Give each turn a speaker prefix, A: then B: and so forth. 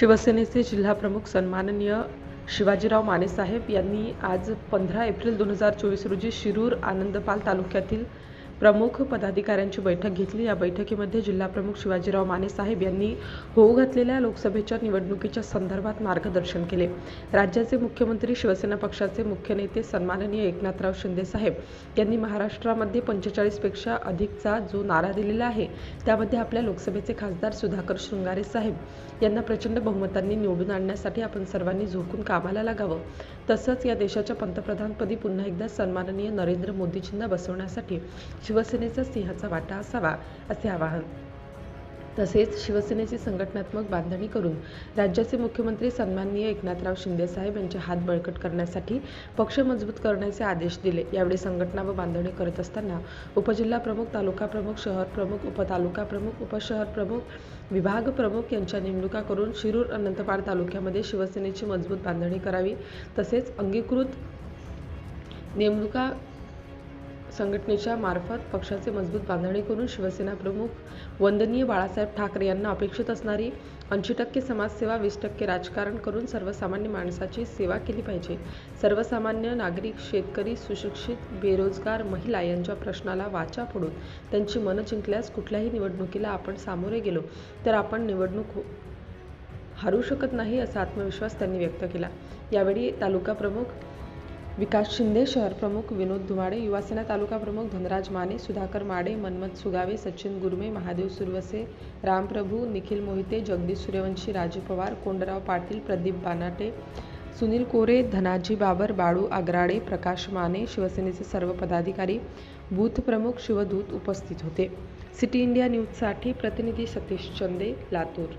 A: शिवसेनेचे जिल्हाप्रमुख सन्माननीय शिवाजीराव मानेसाहेब यांनी आज पंधरा एप्रिल दोन हजार चोवीस रोजी शिरूर आनंदपाल तालुक्यातील प्रमुख पदाधिकाऱ्यांची बैठक घेतली. या बैठकीमध्ये जिल्हाप्रमुख शिवाजीराव माने साहेब यांनी होऊ घातलेल्या लोकसभेच्या निवडणुकीच्या संदर्भात मार्गदर्शन केले. राज्याचे मुख्यमंत्री शिवसेना पक्षाचे मुख्य नेते सन्माननीय एकनाथराव शिंदे साहेब यांनी महाराष्ट्रामध्ये पंचेचाळीसपेक्षा अधिकचा जो नारा दिलेला आहे त्यामध्ये आपल्या लोकसभेचे खासदार सुधाकर शृंगारे साहेब यांना प्रचंड बहुमतांनी निवडून आणण्यासाठी आपण सर्वांनी झोकून कामाला लागावं. तसंच या देशाच्या पंतप्रधानपदी पुन्हा एकदा सन्माननीय नरेंद्र मोदीजींना बसवण्यासाठी शिवसेनेचा सिंहाचा वाटा असावा असे आवाहन. तसेच शिवसेनेची संघटनात्मक बांधणी करून राज्याचे मुख्यमंत्री सन्माननीय एकनाथराव शिंदेसाहेब यांचे हात बळकट करण्यासाठी पक्ष मजबूत करण्याचे आदेश दिले. यावेळी संघटना व बांधणी करत असताना उपजिल्हा प्रमुख तालुका प्रमुख शहर प्रमुख उपतालुका प्रमुख उपशहर प्रमुख विभाग प्रमुख यांच्या नेमणुका करून शिरूर अनंतपाळ तालुक्यामध्ये शिवसेनेची मजबूत बांधणी करावी. तसेच अंगीकृत नेमणुका संघटनेच्या मार्फत पक्षाचे मजबूत बांधणी करून शिवसेना प्रमुख वंदनीय बाळासाहेब ठाकरे यांना अपेक्षित असणारी ऐंशी टक्के समाजसेवा वीस टक्के राजकारण करून सर्वसामान्य माणसाची सेवा केली पाहिजे. सर्वसामान्य नागरिक शेतकरी सुशिक्षित बेरोजगार महिला यांच्या प्रश्नाला वाचा फोडून त्यांची मनं जिंकल्यास कुठल्याही निवडणुकीला आपण सामोरे गेलो तर आपण निवडणूक हो- शकत नाही असा आत्मविश्वास त्यांनी व्यक्त केला. यावेळी तालुका प्रमुख विकास शिंदे शहर प्रमुख विनोद धुमाडे युवासेना तालुका प्रमुख धनराज माने सुधाकर माडे मन्मथ सुगावे सचिन गुरमे महादेव सुरवसे रामप्रभू निखिल मोहिते जगदीश सूर्यवंशी राजू पवार कोंडराव पाटील प्रदीप बानाटे सुनील कोरे धनाजी बाबर बाळू आगराडे प्रकाश माने शिवसेनेचे सर्व पदाधिकारी बूथ प्रमुख शिवदूत उपस्थित होते. सिटी इंडिया न्यूजसाठी प्रतिनिधी सतीश चंदे लातूर.